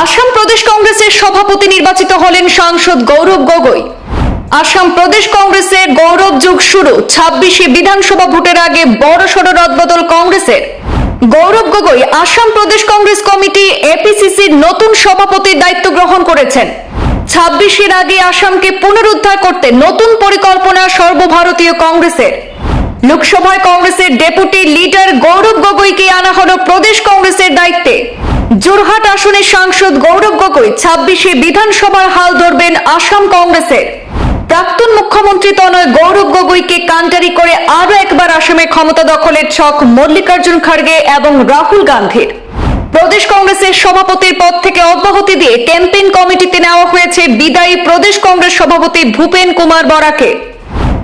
আসাম প্রদেশ কংগ্রেসের সভাপতি নির্বাচিত হলেন সাংসদ গৌরব গগৈ। আসাম প্রদেশ কংগ্রেসের গৌরব যুগ শুরু, ছাব্বিশে বিধানসভা ভোটের আগে বড়সড় রদবদল কংগ্রেসের। গৌরব গগৈ আসাম প্রদেশ কংগ্রেস কমিটি এপিসিসির নতুন সভাপতির দায়িত্ব গ্রহণ করেছেন। ছাব্বিশের আগে আসামকে পুনরুদ্ধার করতে নতুন পরিকল্পনা সর্বভারতীয় কংগ্রেসের। লোকসভায় কংগ্রেসের ডেপুটি লিডার গৌরব গগৈকে আনা হল প্রদেশ কংগ্রেসের দায়িত্বে। জোরহাট আসনের সাংসদ গৌরব গগৈ ছাব্বিশে বিধানসভার হাল ধরবেন আসাম কংগ্রেসের। প্রাক্তন মুখ্যমন্ত্রী তনয় গৌরব গগৈকে কান্টারি করে আরও একবার আসামে ক্ষমতা দখলের ছক মল্লিকার্জুন খাড়গে এবং রাহুল গান্ধীর। প্রদেশ কংগ্রেসের সভাপতির পদ থেকে অব্যাহতি দিয়ে ক্যাম্পেইন কমিটিতে নেওয়া হয়েছে বিদায়ী প্রদেশ কংগ্রেস সভাপতি ভূপেন কুমার বরাকে।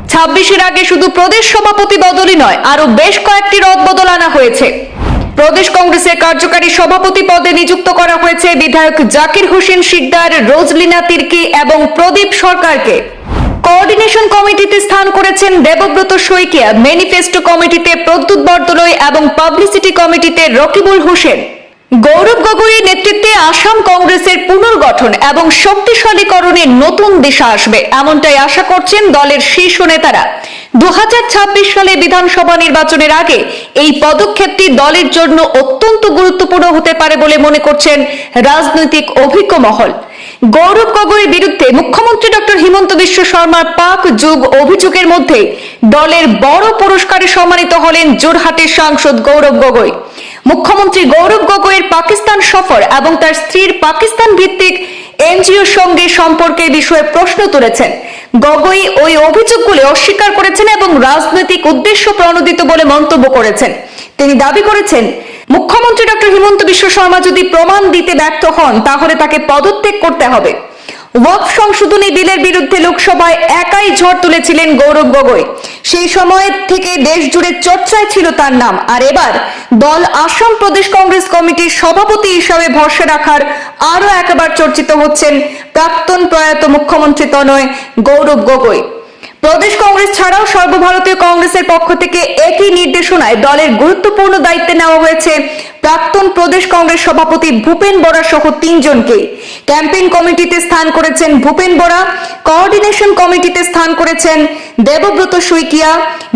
ছাব্বিশের আগে শুধু প্রদেশ সভাপতি বদলই নয় আরও বেশ কয়েকটি রদবদল আনা হয়েছে। প্রদেশ কংগ্রেসের কার্যকারী সভাপতি পদে নিযুক্ত করা হয়েছে বিধায়ক জাকির হোসেন শিকদার, রোজলিনা তির্কি এবং প্রদীপ সরকারকে। কোঅর্ডিনেশন কমিটিতে স্থান করেছেন দেবব্রত শইকিয়া, ম্যানিফেস্টো কমিটিতে প্রদ্যুৎ বরদলৈ এবং পাবলিসিটি কমিটিতে রকিবুল হোসেন। গৌরব গগৈয়ের নেতৃত্বে আসাম কংগ্রেসের পুনর্গঠন এবং শক্তিশালীকরণের নতুন দিশা আসবে। এমনটাই আশা করছেন দলের শীর্ষ নেতারা। দু সালে বিধানসভা নির্বাচনের আগে এই পদক্ষেপটি দলের জন্য অত্যন্ত গুরুত্বপূর্ণ হতে পারে বলে মনে করছেন রাজনৈতিক অভিজ্ঞ মহল। গৌরব গগৈর বিরুদ্ধে মুখ্যমন্ত্রী ডক্টর হিমন্ত বিশ্ব শর্মার পাক যুগ অভিযোগের মধ্যে দলের বড় পুরস্কারে সম্মানিত হলেন জোরহাটের সাংসদ গৌরব গগৈ। মুখ্যমন্ত্রী গৌরব গগৈয়ের পাকিস্তান সফর এবং তার স্ত্রীর পাকিস্তান ভিত্তিক এনজিওর সঙ্গে সম্পর্কের বিষয়ে প্রশ্ন তুলেছেন। গগৈ ওই অভিযোগগুলি অস্বীকার করেছেন এবং রাজনৈতিক উদ্দেশ্য প্রণোদিত বলে মন্তব্য করেছেন। তিনি দাবি করেছেন, মুখ্যমন্ত্রী ডক্টর হিমন্ত বিশ্ব শর্মা যদি প্রমাণ দিতে ব্যর্থ হন, তাহলে তাকে পদত্যাগ করতে হবে। ওয়াকফ সংশোধনী বিলের বিরুদ্ধে লোকসভায় একাই ঝড় তুলেছিলেন গৌরব গগৈ। সেই সময় থেকে দেশ জুড়ে চর্চায় ছিল তার নাম। আর এবার দল আসাম প্রদেশ কংগ্রেস কমিটির সভাপতি হিসাবে ভরসা রাখার আরও একবার চর্চিত হচ্ছেন প্রাক্তন প্রয়াত মুখ্যমন্ত্রী তনয় গৌরব গগৈ। প্রদেশ কংগ্রেস ছাড়াও সর্বভারতীয় কংগ্রেসের পক্ষ থেকে একই নির্দেশনায় দলের গুরুত্বপূর্ণ দায়িত্বে নেওয়া হয়েছে। প্রাক্তন প্রদেশ কংগ্রেস সভাপতি ভূপেন বরা সহ তিনজনকে। ক্যাম্পেইন কমিটিতে স্থান করেছেন ভূপেন বরা, কোঅর্ডিনেশন কমিটিতে স্থান করেছেন দেবব্রত শইকিয়া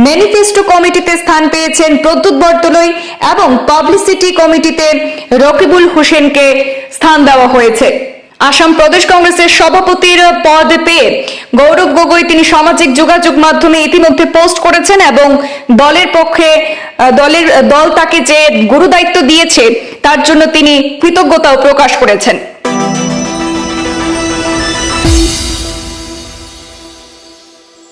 ম্যানিফেস্টো কমিটিতে স্থান পেয়েছেন প্রদ্যুৎ বরদলৈ এবং পাবলিসিটি কমিটিতে রকিবুল হোসেনকে স্থান দেওয়া হয়েছে। আসাম প্রদেশ কংগ্রেসের সভাপতির পদ পেয়ে গৌরব গগৈ তিনি সামাজিক যোগাযোগ মাধ্যমে ইতিমধ্যে পোস্ট করেছেন এবং দলের পক্ষে দলের দল তাকে যে গুরু দায়িত্ব দিয়েছে, তার জন্য তিনি কৃতজ্ঞতাও প্রকাশ করেছেন।